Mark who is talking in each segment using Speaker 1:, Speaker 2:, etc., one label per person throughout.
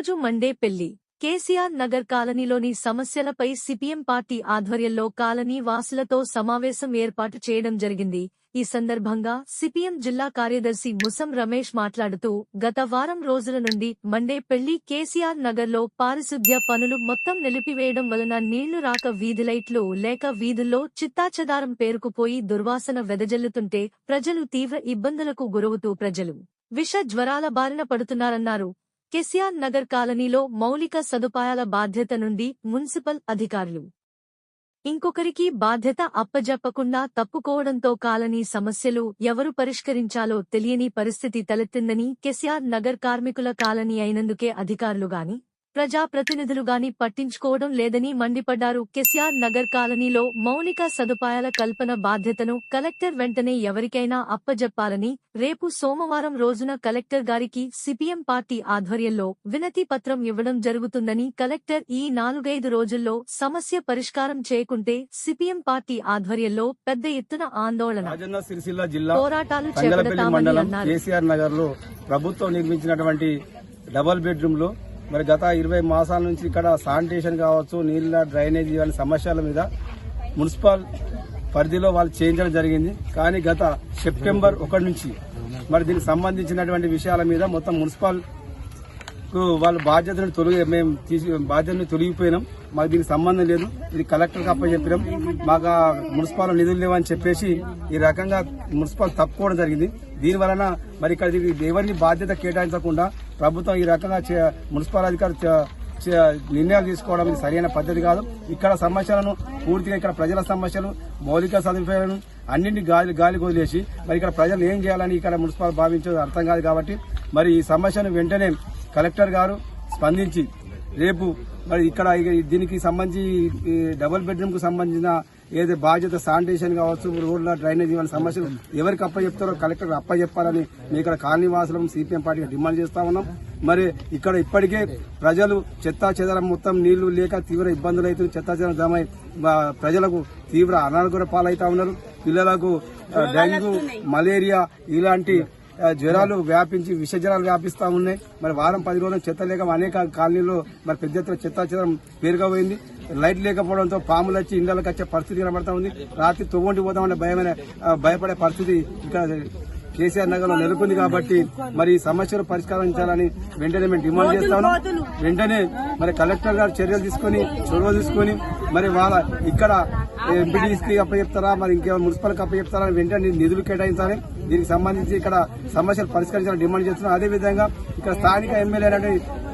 Speaker 1: ఈరోజు మండే పెళ్ళి. కేసీఆర్ నగర్ కాలనీలోని సమస్యలపై సిపిఎం పార్టీ ఆధ్వర్యంలో కాలనీ వాసులతో సమావేశం ఏర్పాటు చేయడం జరిగింది. ఈ సందర్భంగా సిపిఎం జిల్లా కార్యదర్శి ముసం రమేష్ మాట్లాడుతూ గత వారం రోజుల నుండి మండే పెళ్ళి కేసీఆర్ నగర్లో పారిశుద్ధ్య పనులు మొత్తం నిలిపివేయడం వలన నీళ్ళు రాక వీధి లైట్లు లేక వీధుల్లో చిత్తాచదారం పేరుకుపోయి దుర్వాసన వెదజల్లుతుంటే ప్రజలు తీవ్ర ఇబ్బందులకు గురవుతూ ప్రజలు విష జ్వరాల బారిన పడుతున్నారన్నారు. కెసిఆర్ నగర్ కాలనీలో మౌలిక సదుపాయాల బాధ్యత నుండి మున్సిపల్ అధికారులు. ఇంకొకరికి బాధ్యత అప్పజెప్పకుండా తప్పుకోవడంతో కాలనీ సమస్యలు ఎవరు పరిష్కరించాలో తెలియని పరిస్థితి తలెత్తిందని కెసిఆర్ నగర్ కార్మికుల కాలనీ అయినందుకే అధికారులుగాని గాని ప్రజాప్రతినిధులు గాని పట్టించుకోవడం లేదని మండిపడ్డారు కెసిఆర్ నగర్ కాలనీలో మౌలిక సదుపాయాల కల్పన బాధ్యతను కలెక్టర్ వెంటనే ఎవరికైనా అప్పజెప్పాలని రేపు సోమవారం రోజున కలెక్టర్ గారికి సిపిఎం పార్టీ ఆధ్వర్యంలో వినతి పత్రం ఇవ్వడం జరుగుతుందని కలెక్టర్ ఈ నాలుగైదు రోజుల్లో సమస్య పరిష్కారం చేయకుంటే సిపిఎం పార్టీ ఆధ్వర్యంలో పెద్ద ఎత్తున ఆందోళన. పోరాటాలు చేపడతామని అన్నారు.
Speaker 2: ప్రభుత్వం నిర్మించినటువంటి డబల్ బెడ్రూమ్లో మరి గత ఇరవై మాసాల నుంచి ఇక్కడ శానిటేషన్ కావచ్చు నీళ్ళ డ్రైనేజీ వంటి సమస్యల మీద మున్సిపల్ పరిధిలో వాళ్ళు చేయించడం జరిగింది. కానీ గత సెప్టెంబర్ ఒకటి నుంచి మరి దీనికి సంబంధించినటువంటి విషయాల మీద మొత్తం మున్సిపల్ వాళ్ళ బాధ్యతను తొలగి మేము తీసి బాధ్యతను తొలగిపోయినాం. మాకు దీనికి సంబంధం లేదు. ఇది కలెక్టర్కి అప్పచెప్పినాం. మాకు ఆ మున్సిపల్ నిధులు లేవని చెప్పేసి ఈ రకంగా మున్సిపల్ తప్పుకోవడం జరిగింది. దీని వలన మరి ఇక్కడ ఎవరిని బాధ్యత కేటాయించకుండా ప్రభుత్వం ఈ రకంగా మున్సిపల్ అధికారులు నిర్ణయాలు తీసుకోవడం సరైన పద్ధతి కాదు. ఇక్కడ సమస్యలను పూర్తిగా ఇక్కడ ప్రజల సమస్యలు మౌలిక సదుపాయాలను అన్నింటినీ గాలి గాలి వదిలేసి మరి ఇక్కడ ప్రజలు ఏం చేయాలని ఇక్కడ మున్సిపల్ భావించేది అర్థం కాదు కాబట్టి మరి ఈ సమస్యను వెంటనే కలెక్టర్ గారు స్పందించి రేపు మరి ఇక్కడ దీనికి సంబంధించి డబుల్ బెడ్రూమ్కు సంబంధించిన ఏదో బాధ్యత శానిటేషన్ కావచ్చు రోడ్ల డ్రైనేజ్ ఇవన్నీ సమస్యలు ఎవరికి అప్పచెప్తారో కలెక్టర్ అప్పచెప్పాలని మేము ఇక్కడ కాలనీవాసులం సిపిఎం పార్టీగా డిమాండ్ చేస్తా ఉన్నాం. మరి ఇక్కడ ఇప్పటికే ప్రజలు చెత్తా చెదరం మొత్తం నీళ్ళు లేక తీవ్ర ఇబ్బందులు అవుతుంది చెత్తా చెదరం జమ ప్రజలకు తీవ్ర అనారోగ్య పాలవుతా ఉన్నారు. పిల్లలకు డెంగ్యూ మలేరియా ఇలాంటి జ్వరాలు వ్యాపించి విష జ్వరాలు వ్యాపిస్తా ఉన్నాయి. మరి వారం పది రోజులు చెత్త లేక అనేక కాలనీలో మరి పెద్ద ఎత్తున చెత్త చెదరం పేరుగా పోయింది లైట్ లేకపోవడంతో పాములు వచ్చి ఇళ్ళకు వచ్చే పరిస్థితి కనబడతా ఉంది. రాత్రి తొవ్వంటి పోతామనే భయమైన భయపడే పరిస్థితి ఇక్కడ కేసీఆర్ నగర్లో నెలకొంది కాబట్టి మరి ఈ సమస్యలు పరిష్కరించాలని వెంటనే మేము డిమాండ్ చేస్తాను వెంటనే మరి కలెక్టర్ గారు చర్యలు తీసుకొని చొరవ తీసుకొని మరి వాళ్ళ ఇక్కడ ఎంపీడీసీకి అప్పచెప్తారా మరి ఇంకేమైనా మున్సిపల్కి అప్పచెప్తారా అని వెంటనే నిధులు కేటాయించాలి. దీనికి సంబంధించి ఇక్కడ సమస్యలు పరిష్కరించాలని డిమాండ్ చేస్తున్నాం. అదేవిధంగా ఇక్కడ స్థానిక ఎమ్మెల్యే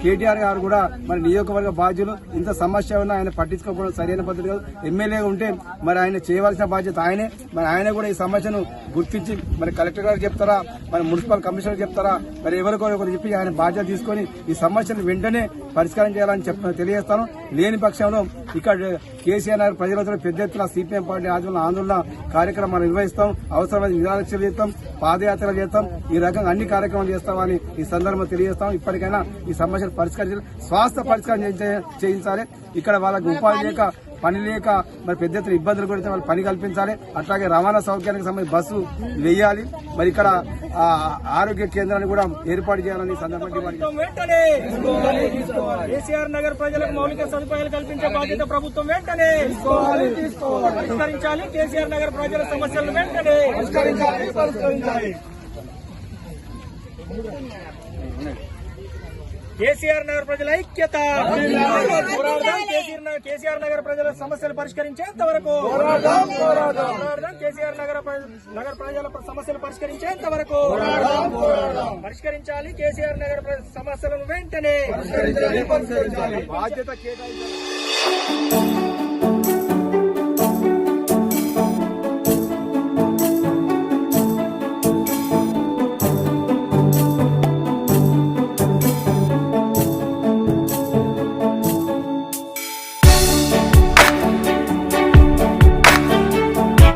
Speaker 2: కేటీఆర్ గారు కూడా మరి నియోజకవర్గ బాధ్యులు. ఇంత సమస్య ఉన్నా ఆయన పట్టించుకోకపోవడం సరైన పద్ధతి కాదు. ఎమ్మెల్యే ఉంటే మరి ఆయన చేయవలసిన బాధ్యత ఆయనే. మరి ఆయన కూడా ఈ సమస్యను గుర్తించి మరి కలెక్టర్ గారు చెప్తారా? మరి మున్సిపల్ కమిషనర్ చెప్తారా? మరి ఎవరికో ఒకరు చెప్పి ఆయన బాధ్యత తీసుకొని ఈ సమస్యను వెంటనే పరిష్కారం చేయాలని చెప్ తెలియజేస్తాను. లేని పక్షంలో ఇక్కడ కేసీఆర్ ప్రజలతో పెద్ద ఎత్తున సిపిఎం పార్టీ ఆధ్వర్యంలో ఆందోళన కార్యక్రమాలు నిర్వహిస్తాం అవసరమైన నిరాలక్ష్యం చేస్తాం పాదయాత్రలు చేస్తాం ఈ రకంగా అన్ని కార్యక్రమాలు చేస్తామని ఈ సందర్భంగా తెలియజేస్తాం. ఇప్పటికైనా ఈ సమస్యను పరిష్కరించాలి స్వాస్థ్య పరిష్కారం చేయించ- చేయించాలి. ఇక్కడ వాళ్ళకి ఉపాధి లేక పని లేక మరి పెద్ద ఎత్తున ఇబ్బందులు కూడా వాళ్ళు పని కల్పించాలి. అట్లాగే రవాణా సౌకర్యానికి సంబంధించి బస్సు వేయాలి. మరి ఇక్కడ ఆ, ఆరోగ్య కేంద్రాన్ని కూడా ఏర్పాటు చేయాలని సందర్భంగా
Speaker 3: కేసీఆర్ నగర్ ప్రజలకు మౌలిక సదుపాయాలు కల్పించే బాధ్యత ప్రభుత్వం వెంటనే పరిష్కరించాలి. కేసీఆర్ నగర్ ప్రజల సమస్యలను వెంటనే కేసీఆర్ నగర్ ప్రజల ఐక్యత. కేసీఆర్ నగర్- ప్రజల సమస్యలు పరిష్కరించేంత వరకు. కేసీఆర్ నగర నగర ప్రజల సమస్యలు పరిష్కరించేంత వరకు. పరిష్కరించాలి కేసీఆర్ నగర సమస్యలను వెంటనే.
Speaker 2: బాధ్యత కేటాయించాలి.